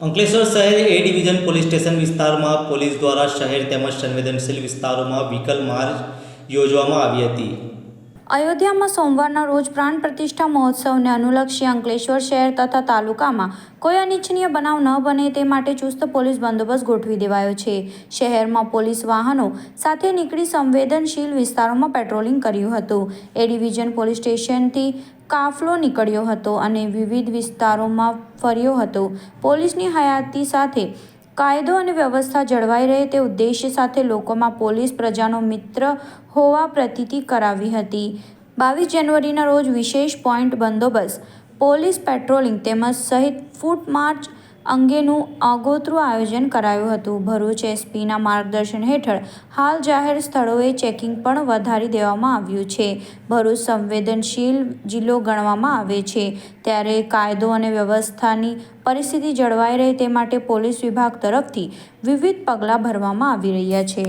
અંકલેશ્વર શહેર A division police station વિસ્તારમાં police દ્વારા શહેર તેમજ સંવેદનશીલ વિસ્તારોમાં વ્હીકલ માર્ચ યોજવામાં આવી હતી. અયોધ્યામાં સોમવારના રોજ પ્રાણ પ્રતિષ્ઠા મહોત્સવને અનુલક્ષી અંકલેશ્વર શહેર તથા તાલુકામાં કોઈ અનિચ્છનીય બનાવ ન બને તે માટે ચુસ્ત પોલીસ બંદોબસ્ત ગોઠવી દેવાયો છે. શહેરમાં પોલીસ વાહનો સાથે નીકળી સંવેદનશીલ વિસ્તારોમાં પેટ્રોલિંગ કર્યું હતું. એ ડિવિઝન પોલીસ સ્ટેશનથી કાફલો નીકળ્યો હતો અને વિવિધ વિસ્તારોમાં ફર્યો હતો. પોલીસની હયાતી સાથે કાયદો અને વ્યવસ્થા જળવાઈ રહે તે ઉદ્દેશ્ય સાથે લોકોમાં પોલીસ પ્રજાનો મિત્ર હોવા પ્રતીતિ કરાવી હતી. બાવીસ જાન્યુઆરીના રોજ વિશેષ પોઈન્ટ બંદોબસ્ત, પોલીસ પેટ્રોલિંગ તેમજ સહિત ફૂટ માર્ચ અંગેનું આગોતરું આયોજન કરાયું હતું. ભરૂચ એસપીના માર્ગદર્શન હેઠળ હાલ જાહેર સ્થળોએ ચેકિંગ પણ વધારી દેવામાં આવ્યું છે. ભરૂચ સંવેદનશીલ જિલ્લો ગણવામાં આવે છે. ત્યારે કાયદો અને વ્યવસ્થાની પરિસ્થિતિ જળવાઈ રહે તે માટે પોલીસ વિભાગ તરફથી વિવિધ પગલાં ભરવામાં આવી રહ્યા છે.